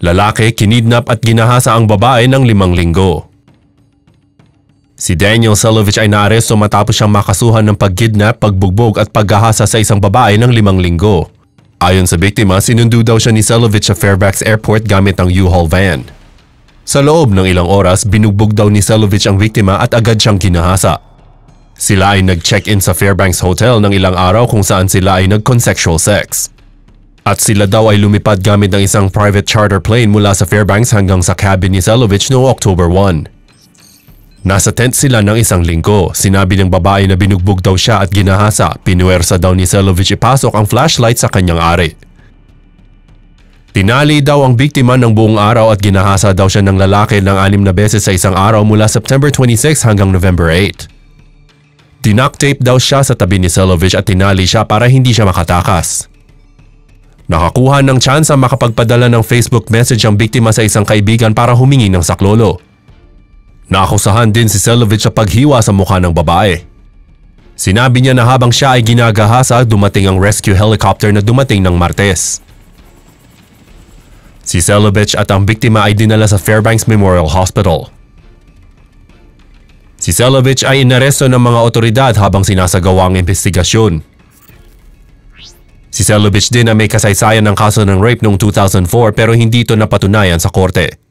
Lalaki, kinidnap at ginahasa ang babae ng limang linggo. Si Daniel Selovich ay naaresto matapos siyang makasuhan ng pagkidnap, pagbugbog at paghahasa sa isang babae ng limang linggo. Ayon sa biktima, sinundo daw siya ni Selovich sa Fairfax Airport gamit ang U-Haul van. Sa loob ng ilang oras, binugbog daw ni Selovich ang biktima at agad siyang ginahasa. Sila ay nag-check-in sa Fairbanks Hotel ng ilang araw kung saan sila ay nag-consensual sex. At sila daw ay lumipad gamit ng isang private charter plane mula sa Fairbanks hanggang sa cabin ni Selovich noong October 1. Nasa tent sila ng isang linggo. Sinabi ng babae na binugbog daw siya at ginahasa. Pinuwersa daw ni Selovich ipasok ang flashlight sa kanyang ari. Tinali daw ang biktima ng buong araw at ginahasa daw siya ng lalaki ng anim na beses sa isang araw mula September 26 hanggang November 8. Tinaktape daw siya sa tabi ni Selovich at tinali siya para hindi siya makatakas. Nakakuha ng tsansa makapagpadala ng Facebook message ang biktima sa isang kaibigan para humingi ng saklolo. Naakusahan din si Selovich sa paghiwa sa mukha ng babae. Sinabi niya na habang siya ay ginagahasa, dumating ang rescue helicopter na dumating ng Martes. Si Selovich at ang biktima ay dinala sa Fairbanks Memorial Hospital. Si Selovich ay inaresto ng mga otoridad habang sinasagawa ang investigasyon. Si Selovich din ay may kasaysayan ng kaso ng rape noong 2004 pero hindi ito napatunayan sa korte.